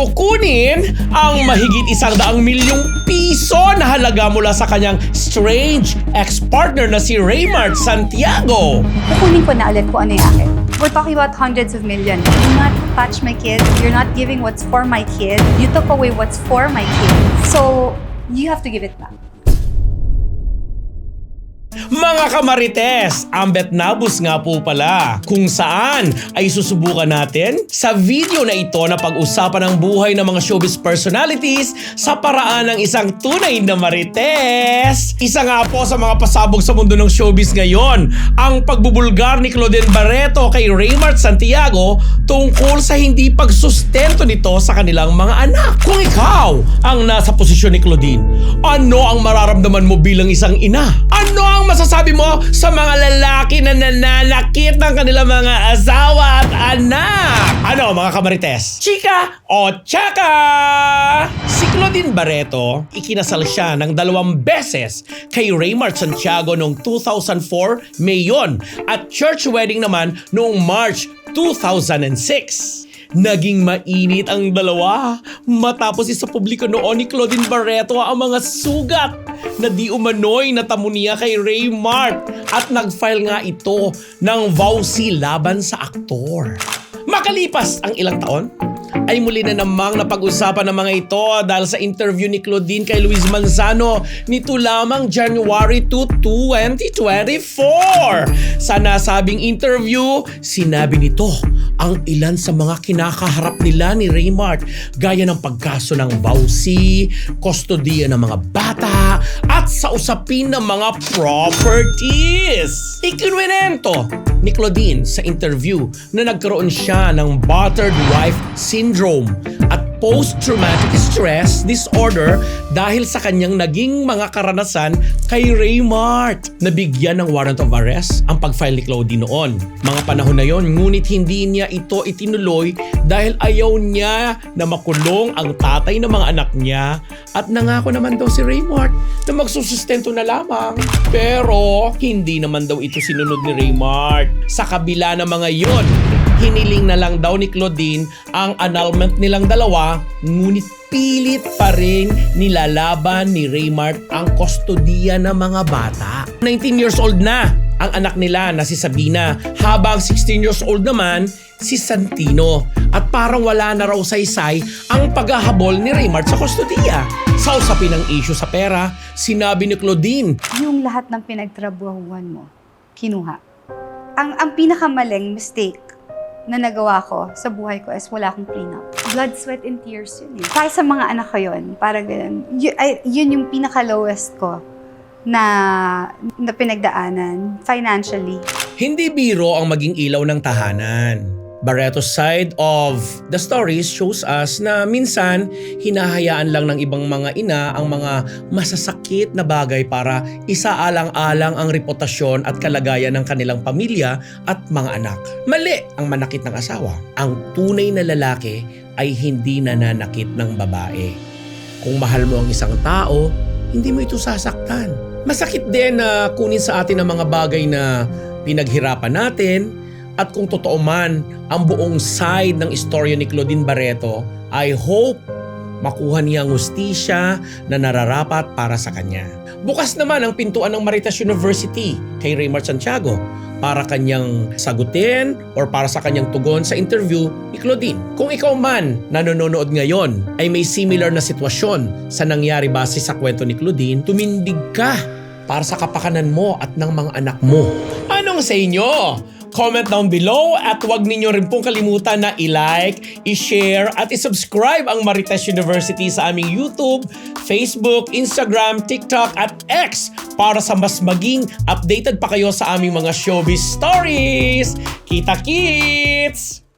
kukunin ang mahigit isang daang milyong piso na halaga mula sa kanyang strange ex-partner na si Raymart Santiago. Kukunin ko na ulit kung ano yung akin. We're talking about hundreds of millions. Do not touch my kid. You're not giving what's for my kid. You took away what's for my kid. So, you have to give it back. Mga kamarites, ang Betnabus nga po pala kung saan ay susubukan natin sa video na ito na pag-usapan ang buhay ng mga showbiz personalities sa paraan ng isang tunay na marites. Isa nga po sa mga pasabog sa mundo ng showbiz ngayon, ang pagbubulgar ni Claudine Barreto kay Raymart Santiago tungkol sa hindi pagsustento nito sa kanilang mga anak. Kung ikaw ang nasa posisyon ni Claudine, ano ang mararamdaman mo bilang isang ina? Ano ang masasabi mo sa mga lalaki na nananakit ng kanilang mga asawa at anak? Ano mga kamarites? Chika o tsaka? Si Claudine Barreto, ikinasal siya ng dalawang beses kay Raymart Santiago noong 2004, May yun, at church wedding naman noong March 2006. Naging mainit ang dalawa matapos isa publiko noon ni Claudine Barreto ang mga sugat na di umano'y natamo niya kay Raymart at nag-file nga ito ng vowsy laban sa aktor. Makalipas ang ilang taon, ay muli na namang napag-usapan ng mga ito dahil sa interview ni Claudine kay Luis Manzano nito lamang January 2, 2024. Sa nasabing interview, sinabi nito ang ilan sa mga kinakaharap nila ni Raymart gaya ng pagkaso ng bawsi, kustodiya ng mga bata, at sa usapin ng mga properties. Ikinwento ni Claudine sa interview na nagkaroon siya ng battered wife syndrome at post-traumatic stress disorder dahil sa kanyang naging mga karanasan kay Raymart. Nabigyan ng warrant of arrest ang pag-file ni Claudine noon. Mga panahon na yon, ngunit hindi niya ito itinuloy dahil ayaw niya na makulong ang tatay ng mga anak niya at nangako naman daw si Raymart na magsusustento na lamang. Pero hindi naman daw ito sinunod ni Raymart. Sa kabila ng mga yon, hiniling na lang daw ni Claudine ang annulment nilang dalawa, ngunit pilit pa rin nilalaban ni Raymart ang kustodiya ng mga bata. 19 years old na ang anak nila na si Sabina, habang 16 years old naman si Santino. At parang wala na raw saysay ang paghahabol ni Raymart sa kustodiya. Sa usapin ng issue sa pera, sinabi ni Claudine, Yung lahat ng pinagtrabuhuan mo, kinuha. Ang, ang pinakamaling mistake na nagawa ko sa buhay ko is wala akong prenup. Blood, sweat, and tears yun eh. Para sa mga anak ko yun, parang ganun. Y- ay, yun yung pinaka-lowest ko na, na pinagdaanan financially. Hindi biro ang maging ilaw ng tahanan. Barreto's side of the stories shows us na minsan hinahayaan lang ng ibang mga ina ang mga masasakit na bagay para isaalang-alang ang reputasyon at kalagayan ng kanilang pamilya at mga anak. Mali ang manakit ng asawa. Ang tunay na lalaki ay hindi nananakit ng babae. Kung mahal mo ang isang tao, hindi mo ito sasaktan. Masakit din na kunin sa atin ang mga bagay na pinaghirapan natin at kung totoo man ang buong side ng istorya ni Claudine Barreto, I hope makuha niya ang hustisya na nararapat para sa kanya. Bukas naman ang pintuan ng Maritas University kay Raymart Santiago para kanyang sagutin or para sa kanyang tugon sa interview ni Claudine. Kung ikaw man nanonood ngayon ay may similar na sitwasyon sa nangyari base sa kwento ni Claudine, tumindig ka para sa kapakanan mo at ng mga anak mo. Anong sa inyo? Comment down below at huwag ninyo rin pong kalimutan na i-like, i-share at i-subscribe ang Marites University sa aming YouTube, Facebook, Instagram, TikTok at X para sa mas maging updated pa kayo sa aming mga showbiz stories. Kita kits!